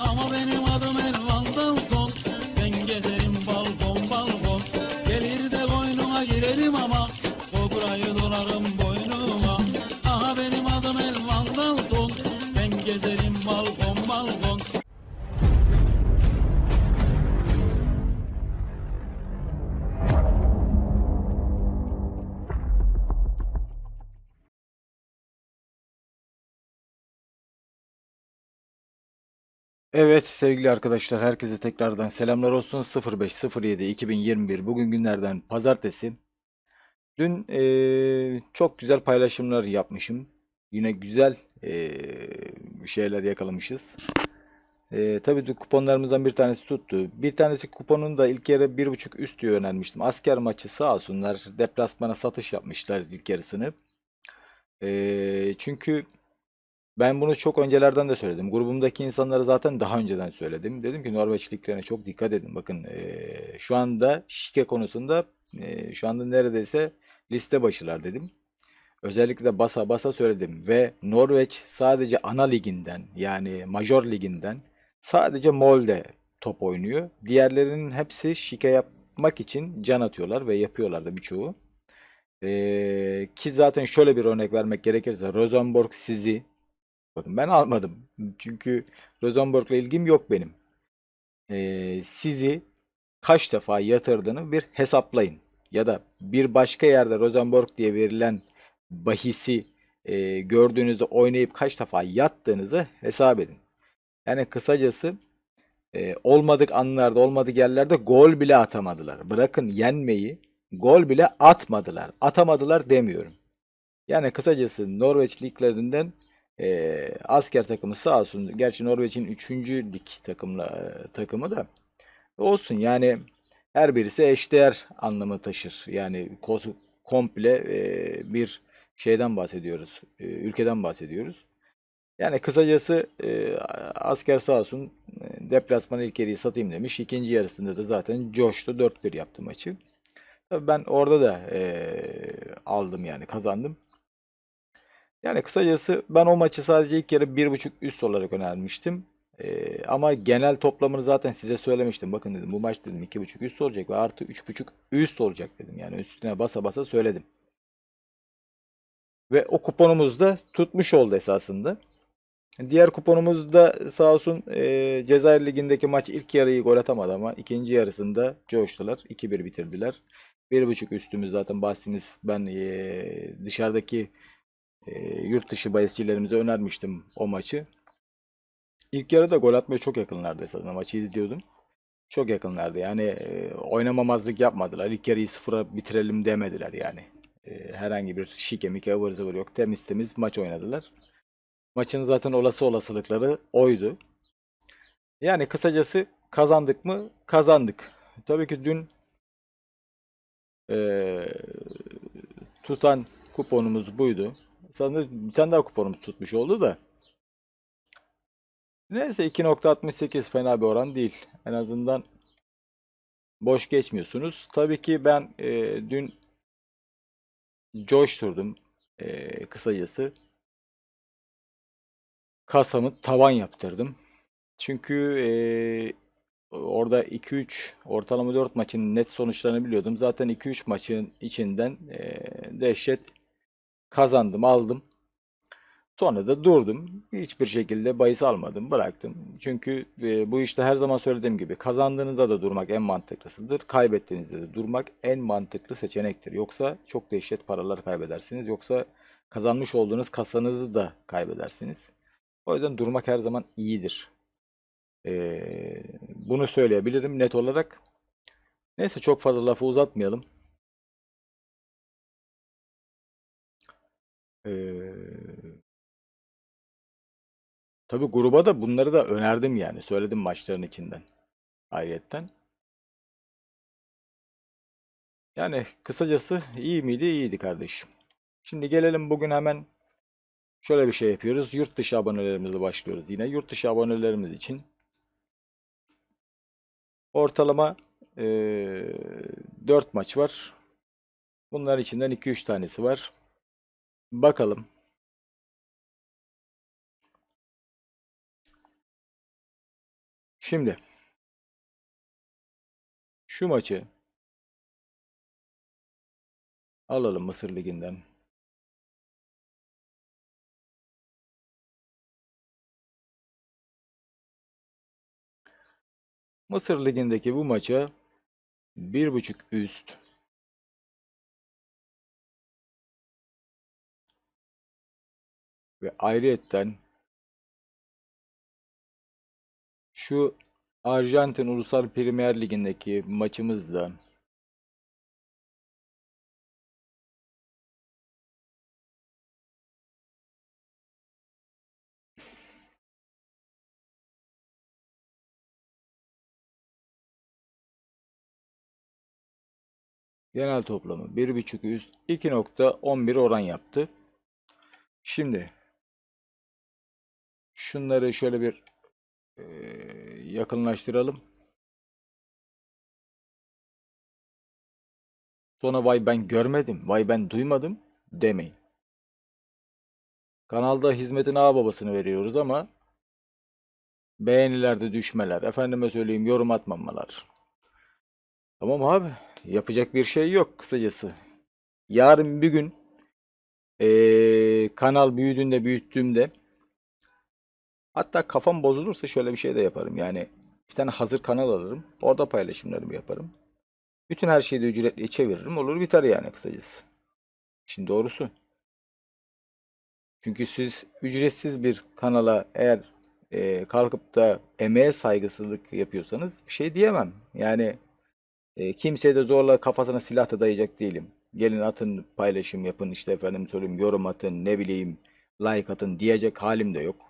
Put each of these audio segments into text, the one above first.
Ama benim adım Evet sevgili arkadaşlar herkese tekrardan selamlar olsun 05.07 2021 bugün günlerden pazartesi. Dün eee, çok güzel paylaşımlar yapmışım. Yine güzel eee, şeyler yakalamışız. Eee tabii kuponlarımızdan bir tanesi tuttu. Bir tanesi kuponun da ilk yarı 1.5 üst diye önermiştim. Asker maçı sağ olsunlar deplasmana satış yapmışlar ilk yarısını. Eee, çünkü ben bunu çok öncelerden de söyledim. Grubumdaki insanlara zaten daha önceden söyledim. Dedim ki Norveç liglerine çok dikkat edin. Bakın eee, şu anda şike konusunda eee, şu anda neredeyse liste başılar dedim. Özellikle basa basa söyledim. Ve Norveç sadece ana liginden yani Major liginden sadece Molde top oynuyor. Diğerlerinin hepsi şike yapmak için can atıyorlar ve yapıyorlar da birçoğu. Eee, ki zaten şöyle bir örnek vermek gerekirse Rosenborg sizi Bakın ben almadım. Çünkü Rosenborg'la ilgim yok benim. Ee, sizi kaç defa yatırdığını bir hesaplayın. Ya da bir başka yerde Rosenborg diye verilen bahisi e, gördüğünüzde oynayıp kaç defa yattığınızı hesap edin. Yani kısacası e, olmadık anlarda, olmadık yerlerde gol bile atamadılar. Bırakın yenmeyi, gol bile atmadılar. Atamadılar demiyorum. Yani kısacası Norveç liglerinden ee, asker takımı sağ olsun. Gerçi Norveç'in 3. lig takımla, takımı da olsun. Yani her birisi eşdeğer anlamı taşır. Yani komple e, bir şeyden bahsediyoruz. e, ülkeden bahsediyoruz. Yani kısacası e, asker sağ olsun e, deplasman ilk yarıyı satayım demiş. İkinci yarısında da zaten coştu. 4-1 yaptı maçı. Tabii ben orada da e, aldım yani kazandım. Yani kısacası ben o maçı sadece ilk yarı 1.5 üst olarak önermiştim. Ee, ama genel toplamını zaten size söylemiştim. Bakın dedim bu maç dedim 2.5 üst olacak ve artı 3.5 üst olacak dedim. Yani üstüne basa basa söyledim. Ve o kuponumuz da tutmuş oldu esasında. Diğer kuponumuz da sağ olsun e, Cezayir Ligi'ndeki maç ilk yarıyı gol atamadı ama ikinci yarısında coştular. 2-1 bitirdiler. 1.5 üstümüz zaten bahsimiz ben e, dışarıdaki e, yurt dışı bahisçilerimize önermiştim o maçı. İlk yarıda gol atmaya çok yakınlardı esasında maçı izliyordum. Çok yakınlardı yani e, oynamamazlık yapmadılar. İlk yarıyı sıfıra bitirelim demediler yani. E, herhangi bir şike mike ıvır zıvır yok. Temiz temiz maç oynadılar. Maçın zaten olası olasılıkları oydu. Yani kısacası kazandık mı? Kazandık. Tabii ki dün e, tutan kuponumuz buydu. Sanırım bir tane daha kuponumuz tutmuş oldu da. Neyse 2.68 fena bir oran değil. En azından boş geçmiyorsunuz. Tabii ki ben e, dün coşturdum e, kısacası. Kasamı tavan yaptırdım. Çünkü e, orada 2-3 ortalama 4 maçın net sonuçlarını biliyordum. Zaten 2-3 maçın içinden e, dehşet kazandım, aldım. Sonra da durdum. Hiçbir şekilde bahis almadım, bıraktım. Çünkü e, bu işte her zaman söylediğim gibi kazandığınızda da durmak en mantıklısıdır. Kaybettiğinizde de durmak en mantıklı seçenektir. Yoksa çok dehşet paralar kaybedersiniz. Yoksa kazanmış olduğunuz kasanızı da kaybedersiniz. O yüzden durmak her zaman iyidir. Ee, bunu söyleyebilirim net olarak. Neyse çok fazla lafı uzatmayalım. Ee, tabii gruba da bunları da önerdim yani. Söyledim maçların içinden. Ayrıyetten. Yani kısacası iyi miydi? İyiydi kardeşim. Şimdi gelelim bugün hemen şöyle bir şey yapıyoruz. Yurt dışı abonelerimizle başlıyoruz yine. Yurt dışı abonelerimiz için ortalama eee 4 maç var. Bunların içinden 2-3 tanesi var. Bakalım. Şimdi şu maçı alalım Mısır Ligi'nden. Mısır Ligi'ndeki bu maça bir buçuk üst ve ayrıyetten şu Arjantin Ulusal Premier Ligi'ndeki maçımızda genel toplamı 1.5 üst 2.11 oran yaptı. Şimdi şunları şöyle bir eee, yakınlaştıralım. Sonra vay ben görmedim, vay ben duymadım demeyin. Kanalda hizmetin ağ babasını veriyoruz ama beğenilerde düşmeler, efendime söyleyeyim yorum atmamalar. Tamam abi, yapacak bir şey yok kısacası. Yarın bir gün eee, kanal büyüdüğünde büyüttüğümde hatta kafam bozulursa şöyle bir şey de yaparım. Yani bir tane hazır kanal alırım. Orada paylaşımlarımı yaparım. Bütün her şeyi de ücretli çeviririm. Olur biter yani kısacası. Şimdi doğrusu. Çünkü siz ücretsiz bir kanala eğer e, kalkıp da emeğe saygısızlık yapıyorsanız bir şey diyemem. Yani e, kimseye de zorla kafasına silah da dayayacak değilim. Gelin atın paylaşım yapın işte efendim söyleyeyim yorum atın ne bileyim like atın diyecek halim de yok.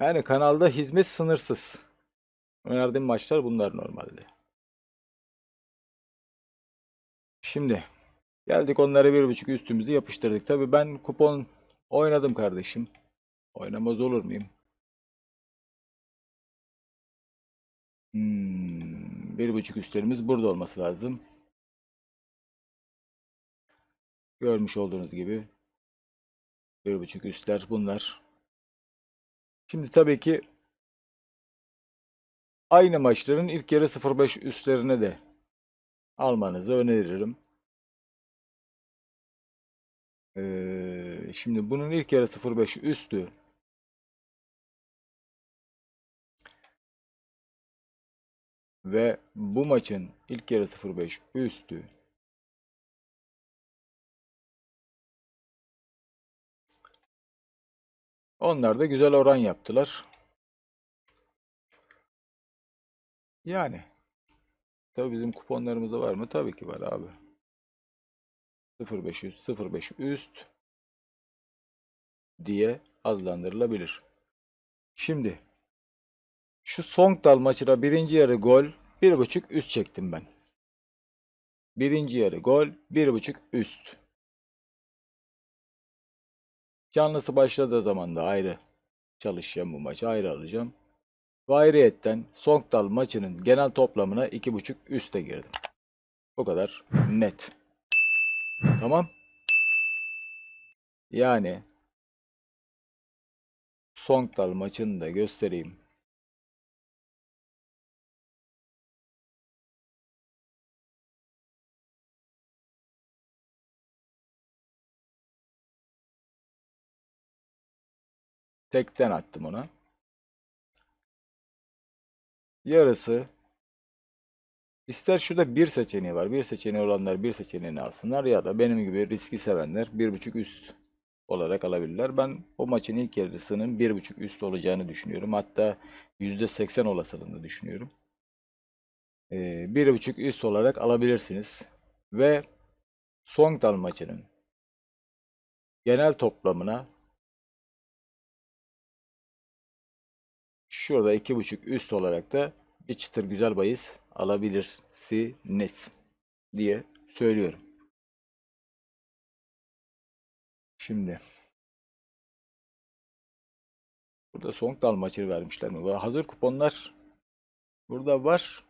Yani kanalda hizmet sınırsız. Önerdiğim maçlar bunlar normalde. Şimdi geldik onlara bir buçuk üstümüzü yapıştırdık. Tabii ben kupon oynadım kardeşim. Oynamaz olur muyum? Hmm, bir buçuk üstlerimiz burada olması lazım. Görmüş olduğunuz gibi bir buçuk üstler bunlar. Şimdi tabii ki aynı maçların ilk yarı 0.5 üstlerine de almanızı öneririm. Ee, şimdi bunun ilk yarı 0.5 üstü ve bu maçın ilk yarı 0.5 üstü onlar da güzel oran yaptılar. Yani tabii bizim kuponlarımızda var mı? Tabii ki var abi. 05 üst, 05 üst diye adlandırılabilir. Şimdi şu Songdal maçına birinci yarı gol, bir buçuk üst çektim ben. Birinci yarı gol, bir buçuk üst. Canlısı başladığı zaman da ayrı çalışacağım bu maçı, ayrı alacağım. Ve ayrıyetten Songdal maçının genel toplamına iki buçuk üste girdim. Bu kadar net. Tamam. Yani Songdal maçını da göstereyim. Tekten attım ona. Yarısı İster şurada bir seçeneği var. Bir seçeneği olanlar bir seçeneğini alsınlar ya da benim gibi riski sevenler bir buçuk üst olarak alabilirler. Ben o maçın ilk yarısının bir buçuk üst olacağını düşünüyorum. Hatta yüzde seksen olasılığını düşünüyorum. Ee, bir buçuk üst olarak alabilirsiniz. Ve Songdal maçının genel toplamına şurada iki buçuk üst olarak da bir çıtır güzel bahis alabilirsiniz diye söylüyorum. Şimdi burada Songdal maçı vermişler mi? Hazır kuponlar burada var.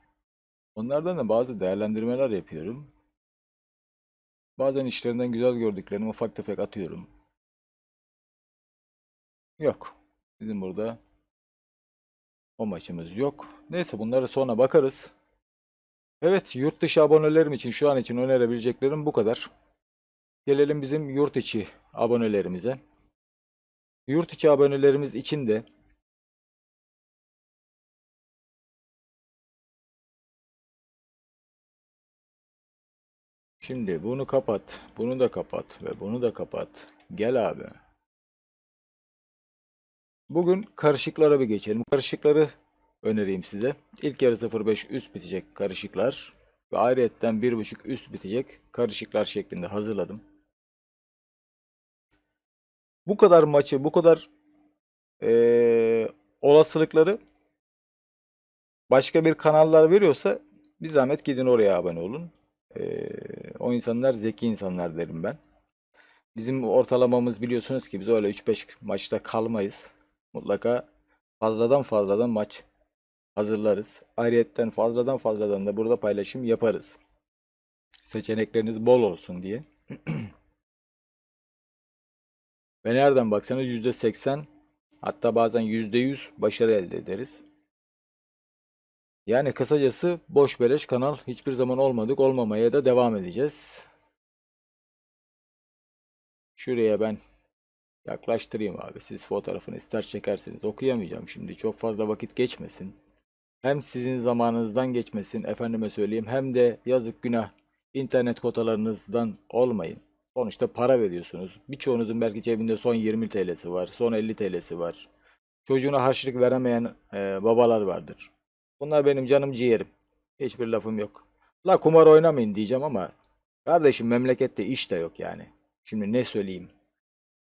Onlardan da bazı değerlendirmeler yapıyorum. Bazen işlerinden güzel gördüklerimi ufak tefek atıyorum. Yok. Bizim burada o maçımız yok. Neyse bunları sonra bakarız. Evet yurt dışı abonelerim için şu an için önerebileceklerim bu kadar. Gelelim bizim yurt içi abonelerimize. Yurt içi abonelerimiz için de Şimdi bunu kapat, bunu da kapat ve bunu da kapat. Gel abi. Bugün karışıklara bir geçelim. Karışıkları önereyim size. İlk yarı 0.5 üst bitecek karışıklar. Ve ayrıyetten 1.5 üst bitecek karışıklar şeklinde hazırladım. Bu kadar maçı, bu kadar eee, olasılıkları başka bir kanallar veriyorsa bir zahmet gidin oraya abone olun. Eee, o insanlar zeki insanlar derim ben. Bizim ortalamamız biliyorsunuz ki biz öyle 3-5 maçta kalmayız. Mutlaka fazladan fazladan maç hazırlarız. Ayrıyetten fazladan fazladan da burada paylaşım yaparız. Seçenekleriniz bol olsun diye. Ve nereden baksanız %80 hatta bazen %100 başarı elde ederiz. Yani kısacası boş beleş kanal hiçbir zaman olmadık olmamaya da devam edeceğiz. Şuraya ben yaklaştırayım abi. Siz fotoğrafını ister çekersiniz. Okuyamayacağım şimdi. Çok fazla vakit geçmesin. Hem sizin zamanınızdan geçmesin efendime söyleyeyim. Hem de yazık günah internet kotalarınızdan olmayın. Sonuçta para veriyorsunuz. Birçoğunuzun belki cebinde son 20 TL'si var. Son 50 TL'si var. Çocuğuna harçlık veremeyen e, babalar vardır. Bunlar benim canım ciğerim. Hiçbir lafım yok. La kumar oynamayın diyeceğim ama kardeşim memlekette iş de yok yani. Şimdi ne söyleyeyim?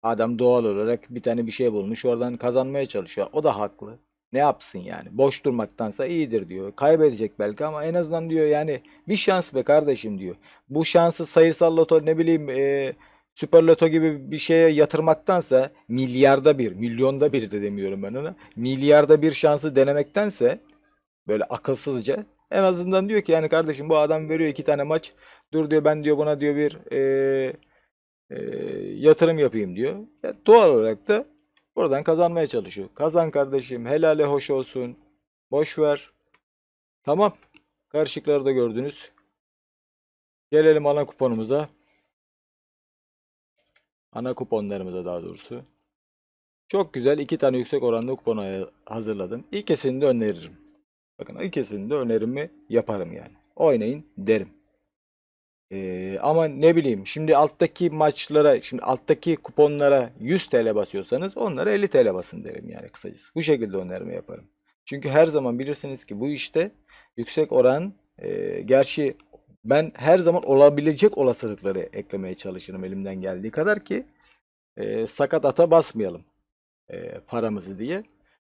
Adam doğal olarak bir tane bir şey bulmuş oradan kazanmaya çalışıyor. O da haklı. Ne yapsın yani? Boş durmaktansa iyidir diyor. Kaybedecek belki ama en azından diyor yani bir şans be kardeşim diyor. Bu şansı sayısal loto ne bileyim e, süper loto gibi bir şeye yatırmaktansa milyarda bir, milyonda bir de demiyorum ben ona. Milyarda bir şansı denemektense böyle akılsızca en azından diyor ki yani kardeşim bu adam veriyor iki tane maç. Dur diyor ben diyor buna diyor bir e, e, yatırım yapayım diyor. Ya, doğal olarak da buradan kazanmaya çalışıyor. Kazan kardeşim helale hoş olsun. Boş ver. Tamam. Karışıkları da gördünüz. Gelelim ana kuponumuza. Ana kuponlarımıza daha doğrusu. Çok güzel iki tane yüksek oranlı kupon hazırladım. İkisini de öneririm. Bakın ikisini de önerimi yaparım yani. Oynayın derim. Ee, ama ne bileyim şimdi alttaki maçlara şimdi alttaki kuponlara 100 TL basıyorsanız onlara 50 TL basın derim yani kısacası. Bu şekilde önerme yaparım. Çünkü her zaman bilirsiniz ki bu işte yüksek oran e, gerçi ben her zaman olabilecek olasılıkları eklemeye çalışırım elimden geldiği kadar ki e, sakat ata basmayalım e, paramızı diye.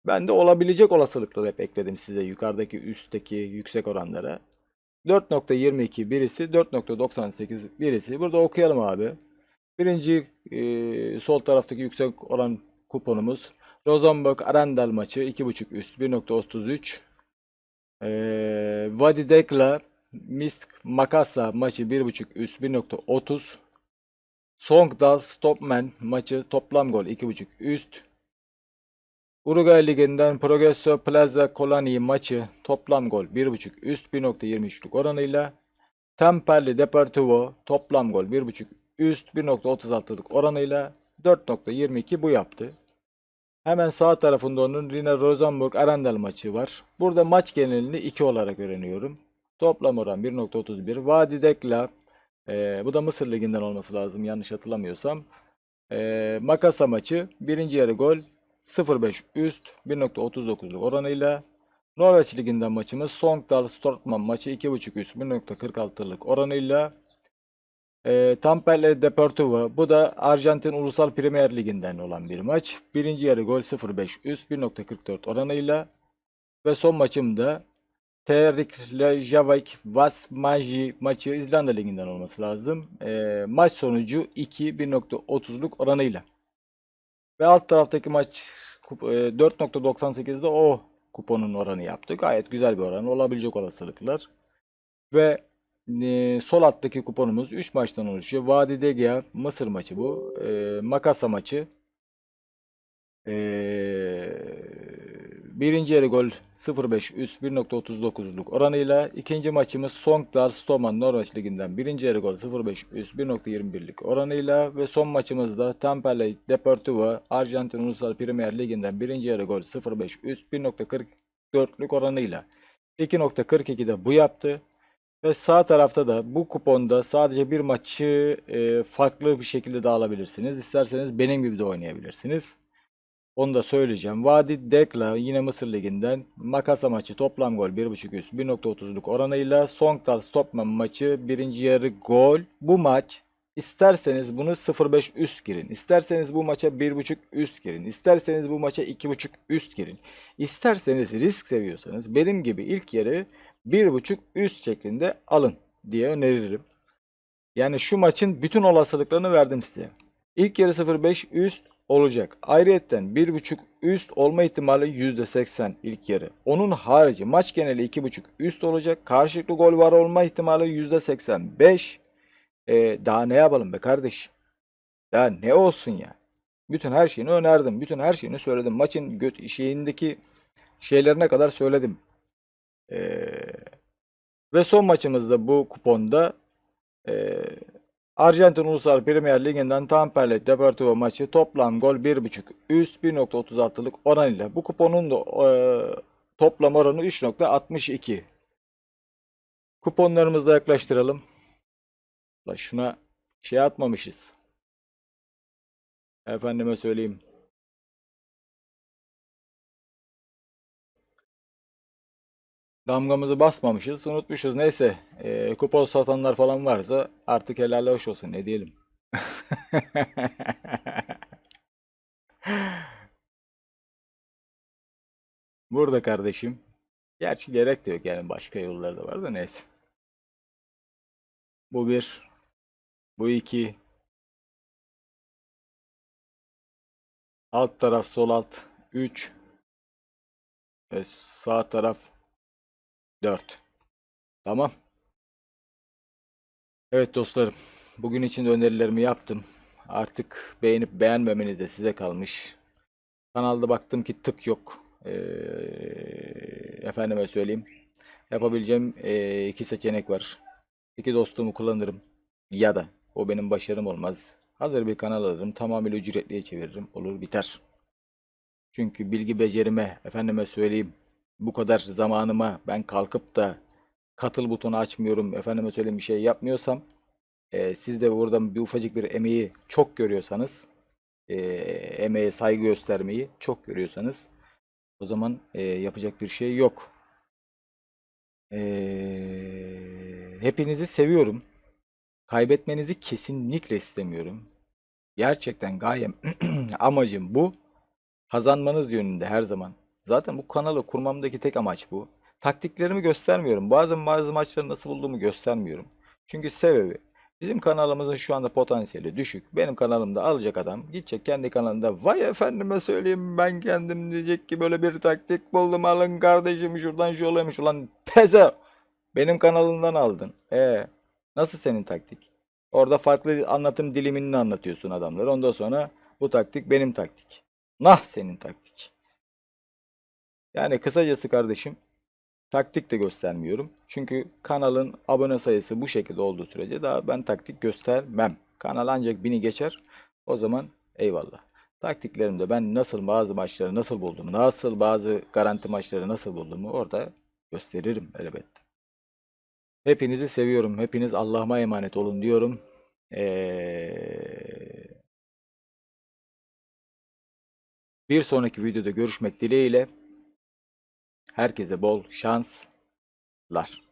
Ben de olabilecek olasılıkları hep ekledim size yukarıdaki üstteki yüksek oranlara. 4.22 birisi 4.98 birisi. Burada okuyalım abi. Birinci e, sol taraftaki yüksek oran kuponumuz. Rosenborg Arendal maçı 2.5 üst 1.33. E, Vadi Dekla Misk Makasa maçı 1.5 üst 1.30. Songdal Stopman maçı toplam gol 2.5 üst. Uruguay Ligi'nden Progreso Plaza Colani maçı toplam gol 1.5 üst 1.23'lük oranıyla Temperli Deportivo toplam gol 1.5 üst 1.36'lık oranıyla 4.22 bu yaptı. Hemen sağ tarafında onun Rina Rosenborg Arendal maçı var. Burada maç genelini 2 olarak öğreniyorum. Toplam oran 1.31. Vadi Dekla e, bu da Mısır Ligi'nden olması lazım yanlış hatırlamıyorsam. E, Makasa maçı birinci yarı gol 0.5 üst 1.39'luk oranıyla Norveç Ligi'nden maçımız Sogndal Stortman maçı 2.5 üst 1.46'lık oranıyla e, Tampere Deportivo bu da Arjantin Ulusal Premier Ligi'nden olan bir maç. Birinci yarı gol 0.5 üst 1.44 oranıyla ve son maçımda Terik Reykjavik Vasmaji maçı İzlanda Ligi'nden olması lazım. E, maç sonucu 2 1.30'luk oranıyla. Ve alt taraftaki maç kup- e, 4.98'de o kuponun oranı yaptık. Gayet güzel bir oran. Olabilecek olasılıklar. Ve e, sol alttaki kuponumuz 3 maçtan oluşuyor. Vadi Degea Mısır maçı bu. E, Makasa maçı. E, Birinci yarı gol 0.5 üst 1.39'luk oranıyla. ikinci maçımız Songdal Stoman Norveç Ligi'nden birinci yarı gol 0.5 üst 1.21'lik oranıyla ve son maçımızda Tampere Deportivo Arjantin Ulusal Premier Ligi'nden birinci yarı gol 0.5 üst 1.44'lük oranıyla. 2.42'de bu yaptı. Ve sağ tarafta da bu kuponda sadece bir maçı e, farklı bir şekilde de alabilirsiniz. İsterseniz benim gibi de oynayabilirsiniz. Onu da söyleyeceğim. Vadi Dekla yine Mısır Ligi'nden Makasa maçı toplam gol 1.5 üst 1.30'luk oranıyla Songtal Stopman maçı birinci yarı gol. Bu maç isterseniz bunu 0.5 üst girin. İsterseniz bu maça 1.5 üst girin. İsterseniz bu maça 2.5 üst girin. İsterseniz risk seviyorsanız benim gibi ilk yarı 1.5 üst şeklinde alın diye öneririm. Yani şu maçın bütün olasılıklarını verdim size. İlk yarı 0.5 üst olacak. Ayrıyetten 1.5 üst olma ihtimali %80 ilk yarı. Onun harici maç geneli 2.5 üst olacak. Karşılıklı gol var olma ihtimali %85. Ee, daha ne yapalım be kardeşim? Daha ne olsun ya? Bütün her şeyini önerdim. Bütün her şeyini söyledim. Maçın göt şeyindeki şeylerine kadar söyledim. Ee, ve son maçımızda bu kuponda ee, Arjantin Ulusal Premier Ligi'nden Tampere Deportivo maçı toplam gol 1.5 üst 1.36'lık oranıyla. Bu kuponun da ee, toplam oranı 3.62. Kuponlarımızı da yaklaştıralım. La şuna şey atmamışız. Efendime söyleyeyim. Damgamızı basmamışız, unutmuşuz. Neyse, e, kupon satanlar falan varsa artık helal hoş olsun. Ne diyelim? Burada kardeşim. Gerçi gerek de yok yani başka yollar da var da neyse. Bu bir. Bu iki. Alt taraf sol alt. Üç. Ve sağ taraf 4. Tamam. Evet dostlarım. Bugün için de önerilerimi yaptım. Artık beğenip beğenmemeniz de size kalmış. Kanalda baktım ki tık yok. Ee, efendime söyleyeyim. Yapabileceğim ee, iki seçenek var. İki dostumu kullanırım. Ya da o benim başarım olmaz. Hazır bir kanal alırım. Tamamıyla ücretliye çeviririm. Olur biter. Çünkü bilgi becerime, efendime söyleyeyim, bu kadar zamanıma ben kalkıp da katıl butonu açmıyorum, efendime söyleyeyim bir şey yapmıyorsam, e, siz de buradan bir ufacık bir emeği çok görüyorsanız, e, emeğe saygı göstermeyi çok görüyorsanız, o zaman e, yapacak bir şey yok. E, hepinizi seviyorum. Kaybetmenizi kesinlikle istemiyorum. Gerçekten gayem, amacım bu. Kazanmanız yönünde her zaman. Zaten bu kanalı kurmamdaki tek amaç bu. Taktiklerimi göstermiyorum. Bazı bazı maçları nasıl bulduğumu göstermiyorum. Çünkü sebebi bizim kanalımızın şu anda potansiyeli düşük. Benim kanalımda alacak adam gidecek kendi kanalında vay efendime söyleyeyim ben kendim diyecek ki böyle bir taktik buldum alın kardeşim şuradan şu olaymış ulan peze benim kanalımdan aldın. E nasıl senin taktik? Orada farklı anlatım dilimini anlatıyorsun adamlara. Ondan sonra bu taktik benim taktik. Nah senin taktik. Yani kısacası kardeşim taktik de göstermiyorum. Çünkü kanalın abone sayısı bu şekilde olduğu sürece daha ben taktik göstermem. Kanal ancak bini geçer. O zaman eyvallah. Taktiklerimde ben nasıl bazı maçları nasıl buldum, nasıl bazı garanti maçları nasıl bulduğumu orada gösteririm elbette. Hepinizi seviyorum. Hepiniz Allah'ıma emanet olun diyorum. Ee... Bir sonraki videoda görüşmek dileğiyle. Herkese bol şanslar.